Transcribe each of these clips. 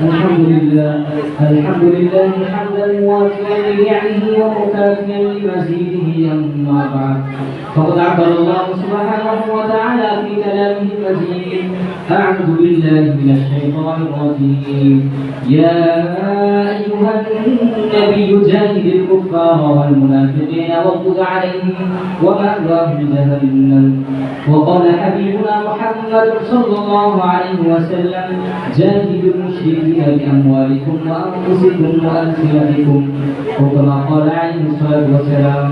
الحمد لله الحمد لله حمدا موافيا لنعمه ومكافيا لمزيده اما بعد فقد عبر الله سبحانه وتعالى في كلامه المجيد اعوذ بالله من الشيطان الرجيم يا ايها النبي جاهد الكفار والمنافقين واغضب عليهم ومأواهم جهنم وقال حبيبنا محمد صلى الله عليه وسلم جاهدوا المشركين بأموالكم وأنفسكم وألسنتكم وكما قال عليه الصلاة والسلام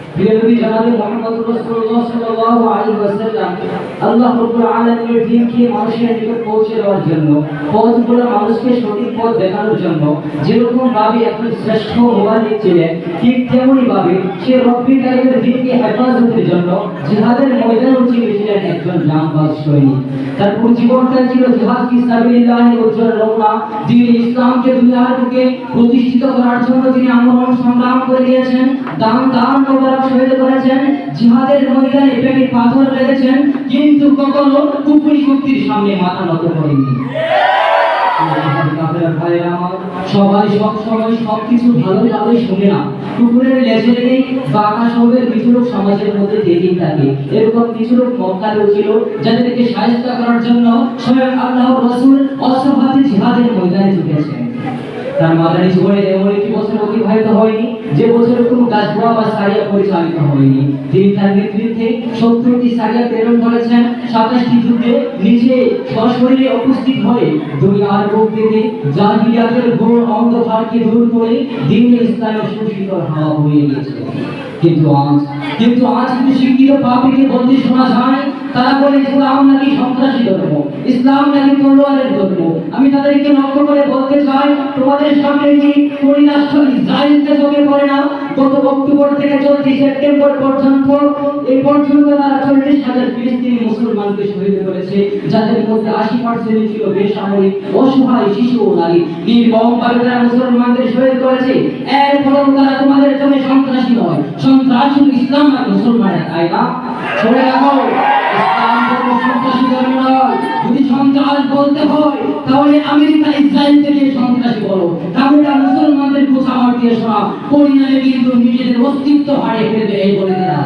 মুহাম্মদ ওয়াসাল্লাম, আল্লাহ মানুষের নিকট পৌঁছে দেওয়ার জন্য পথগুলো মানুষকে সঠিক পথ দেখানোর জন্য যেরকম ভাবে শ্রেষ্ঠ ঠিক তেমনি ভাবে সে হেফাজতের জন্য জিহাদের একজন জামবাজ সৈনিক জীবনটা ছিল ইসলামকে প্রতিষ্ঠিত করার জন্য তিনি আমরণ সংগ্রাম করে দিয়েছেন। দান মোবারক শহীদ করেছেন জিহাদের ময়দানে পেটে পাথর লেগেছেন কিন্তু কখনো কুপুরি শক্তির সামনে মাথা নত করেনি সবাই সব সময় সবকিছু ভালো শুনে না। কুকুরের লেজে বাঁকা সবের সমাজের মধ্যে দেখেই থাকে। এরকম কিছু লোক যাদেরকে সাহায্য করার জন্য স্বয়ং আল্লাহ রসুল জিহাদের ময়দানে ঢুকেছেন। তার মাদানী জীবনে এমন একটি বছর অতিবাহিত হয়নি, যে বছরে গাছবোয়া বা পরিচালিত হয়নি। প্রেরণ করেছেন। যুদ্ধে নিজে সশরীরে উপস্থিত হয়ে দুনিয়ার থেকে জাহিলিয়াতের ঘোর অন্ধকারকে দূর করে ইসলামের হাওয়া বয়ে গিয়েছে। কিন্তু আজ কিন্তু আজ শিক্ষিত পাপিকে শোনা যায়। তারা বলে ইসলাম নাকি সন্ত্রাসী ধর্ম ইসলাম নাকি তলোয়ারের ধর্ম আমি তাদেরকে লক্ষ্য করে বলতে চাই, তোমাদের সামনে কি পড়ে না? গত অক্টোবর থেকে চলতি সেপ্টেম্বর পর্যন্ত এই পর্যন্ত তারা চল্লিশ হাজার ফিলিস্তিনি মুসলমানকে শহীদ করেছে, যাদের মধ্যে আশি পার্সেন্ট ছিল বেসামরিক অসহায় শিশু ও নারী। নির্মমভাবে তারা মুসলমানদের শহীদ করেছে, এর এরপরেও তারা তোমাদের জন্য সন্ত্রাসী নয়। সন্ত্রাসী ইসলাম আর মুসলমানের তাই না সরে রাখো ইসলাম সন্ত্রাসী ধর্ম নয়। যদি সন্ত্রাস বলতে হয় তাহলে আমেরিকা ইসরায়েলকে নিয়ে সন্ত্রাসী বলো তাহলে মুসলমানদের কোথাও দিয়ে শোনা পরিণামে কিন্তু নিজেদের অস্তিত্ব হারিয়ে ফেলবে এই বলে দিলাম।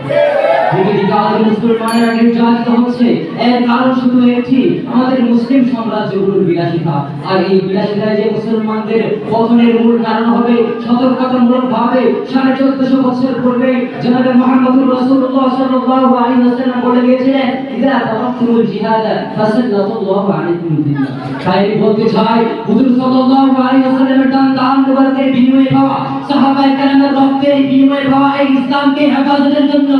মুসলমানেরা নির্যাতিত হচ্ছে। এর কারণ শুধু একটি, আমাদের মুসলিম সাম্রাজ্যগুলোর বিলাসিতা। আর এই বিলাসিতায় যে মুসলমানদের পতনের মূল কারণ হবে সতর্কতামূলক ভাবে সাড়ে চোদ্দশো বছর পূর্বে জনাবে মোহাম্মদুর রাসূলুল্লাহ সাল্লাল্লাহু আলাইহি ওয়াসাল্লাম বলে গিয়েছিলেন, ইদা তাওয়াক্কুল জিহাদ ফাসাল্লাল্লাহু আলাইকুম বিল্লাহ তাই বলতে চাই, হুজুর সাল্লাল্লাহু আলাইহি ওয়াসাল্লামের দান দান মুবারকের বিনিময়ে পাওয়া, সাহাবায়ে কেরামের রক্তের বিনিময়ে পাওয়া এই ইসলামকে হেফাজতের জন্য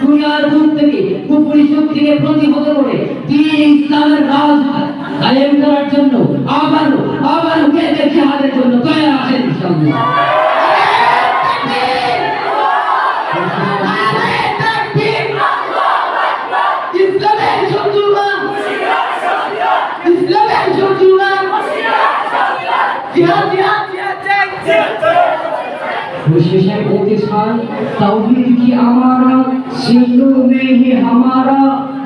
দুনিয়ার বুক থেকে কুপুরি শক্তিকে প্রতিহত করে দিন ইসলামের রাজ কায়েম করার জন্য আবার আবার কে জন্য তৈরি আছেন ইনশাআল্লাহ। प्रतिष्ठान तौहीद की हमारा सिंधु में ही हमारा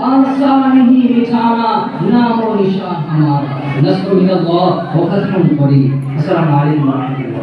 आशा नहीं बिछाना, नाम और निशान हमारा। नस्र मिन अल्लाह व कसम करी अस्सलाम वालेकुम।